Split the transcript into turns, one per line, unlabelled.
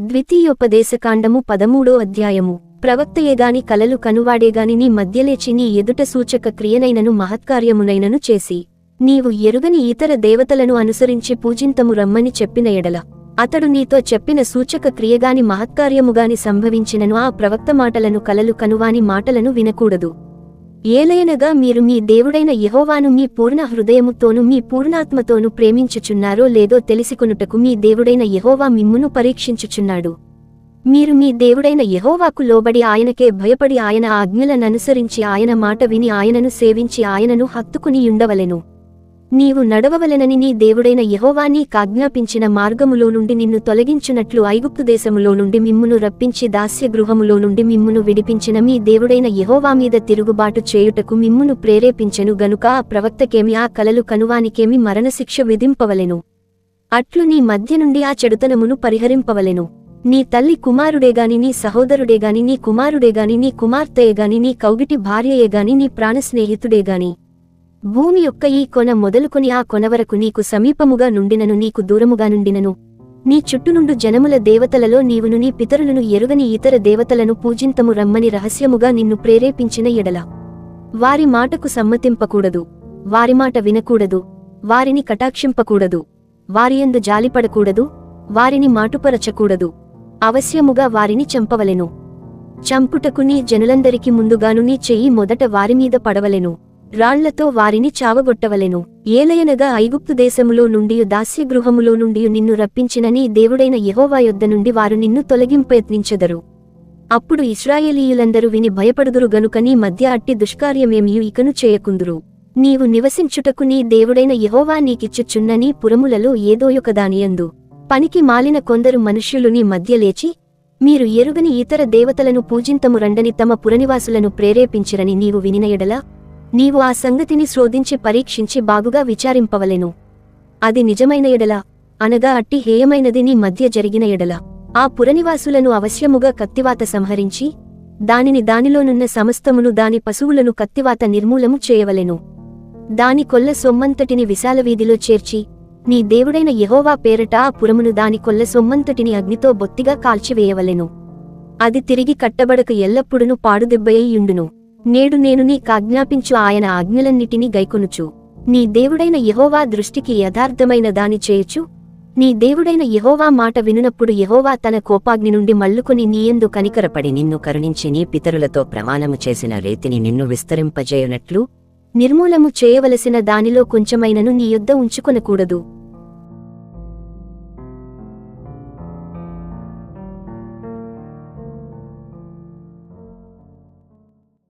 ద్వితీయోపదేశకాండము పదమూడో అధ్యాయము. ప్రవక్తయేగాని కలలు కనువాడేగాని నీ మధ్యలేచి నీ ఎదుట సూచక క్రియనైనను మహత్కార్యమునైనను చేసి నీవు ఎరుగని ఇతర దేవతలను అనుసరించి పూజింతము రమ్మని చెప్పిన ఎడల. అతడు నీతో చెప్పిన సూచక క్రియగాని మహత్కార్యముగాని సంభవించినను ఆ ప్రవక్త మాటలను కలలు కనువాని మాటలను వినకూడదు. ఏలయనగా మీరు మీ దేవుడైన యహోవాను మీ పూర్ణ హృదయముతోను మీ పూర్ణాత్మతోను ప్రేమించుచున్నారో లేదో తెలిసికొనుటకు మీ దేవుడైన యహోవా మిమ్మును పరీక్షించుచున్నాడు. మీరు మీ దేవుడైన యహోవాకు లోబడి ఆయనకే భయపడి ఆయన ఆజ్ఞలననుసరించి ఆయన మాట విని ఆయనను సేవించి ఆయనను హత్తుకుని ఉండవలెను. నీవు నడవవలెనని నీ దేవుడైన యెహోవా కాజ్ఞాపించిన మార్గములో నుండి నిన్ను తొలగించునట్లు ఐగుప్తు దేశములో నుండి మిమ్మును రప్పించి దాస్య గృహములో నుండి మిమ్మును విడిపించిన మీ దేవుడైన యహోవా మీద తిరుగుబాటు చేయుటకు మిమ్మును ప్రేరేపించెను. గనుక ఆ ప్రవక్తకేమి ఆ కలలు కనువానికేమి మరణశిక్ష విధింపవలెను. అట్లు నీ మధ్య నుండి ఆ చెడుతనమును పరిహరింపవలెను. నీ తల్లి కుమారుడేగాని నీ సహోదరుడేగాని నీ కుమారుడేగాని నీ కుమార్తెయేగాని నీ కౌగిటి భార్యయేగాని నీ ప్రాణస్నేహితుడేగాని భూమి యొక్క ఈ కొన మొదలుకొని ఆ కొన వరకు నీకు సమీపముగా నుండినను నీకు దూరముగా నుండినను. నీ చుట్టునుండు జనముల దేవతలలో నీవును నీ పితరులను ఎరుగని ఇతర దేవతలను పూజింతము రమ్మని రహస్యముగా నిన్ను ప్రేరేపించిన ఎడల. వారి మాటకు సమ్మతింపకూడదు. వారి మాట వినకూడదు. వారిని కటాక్షింపకూడదు. వారియందు జాలిపడకూడదు. వారిని మాటుపరచకూడదు. అవశ్యముగా వారిని చంపవలెను. చంపుటకు నీ జనులందరికి ముందుగాను నీ చెయ్యి మొదట వారిమీద పడవలెను. రాళ్ళతో వారిని చావగొట్టవలెను. ఏలయనగా ఐగుప్తు దేశములో నుండి దాస్యగృహములో నుండి నిన్ను రప్పించినని దేవుడైన యహోవా యొద్ద నుండి వారు నిన్ను తొలగింపయత్నించెదరు అప్పుడు ఇస్రాయేలీయులందరూ విని భయపడుదురు గనుక నీ మధ్య అట్టి దుష్కార్యమేమియు ఇకను చేయకుందురు. నీవు నివసించుటకు నీ దేవుడైన యహోవా నీకిచ్చుచున్నని పురములలో ఏదో ఒకదానియందు పనికి మాలిన కొందరు మనుష్యులు నీ మధ్య లేచి మీరు ఎరుగని ఇతర దేవతలను పూజింతము రండని తమ పురనివాసులను ప్రేరేపించిరని నీవు వినిన ఎడలా నీవు ఆ సంగతిని శోధించి పరీక్షించి బాగుగా విచారింపవలెను. అది నిజమైన ఎడల అనగా అట్టి హేయమైనది నీ మధ్య జరిగిన ఎడల. ఆ పురనివాసులను అవశ్యముగా కత్తివాత సంహరించి దానిని దానిలోనున్న సమస్తమును దాని పశువులను కత్తివాత నిర్మూలము చేయవలెను. దాని కొల్ల సొమ్మంతటిని విశాల వీధిలో చేర్చి నీ దేవుడైన యహోవా పేరట ఆ పురమును దాని కొల్ల సొమ్మంతటిని అగ్నితో బొత్తిగా కాల్చివేయవలెను. అది తిరిగి కట్టబడక ఎల్లప్పుడును పాడుదెబ్బయ్యుండును నేడు నేను నీకాజ్ఞాపించు ఆయన ఆజ్ఞలన్నిటినీ గైకొనుచు. నీ దేవుడైన యహోవా దృష్టికి యథార్థమైన దాని చేయుచు నీ దేవుడైన యెహోవా మాట వినునప్పుడు యహోవా తన కోపాగ్ని నుండి మల్లుకొని నీయందు కనికరపడి నిన్ను కరుణించి నీ పితరులతో ప్రమాణము చేసిన రీతిని నిన్ను విస్తరింపజేయునట్లు. నిర్మూలము చేయవలసిన దానిలో కొంచెమైనను నీ యొద్ద ఉంచుకొనకూడదు.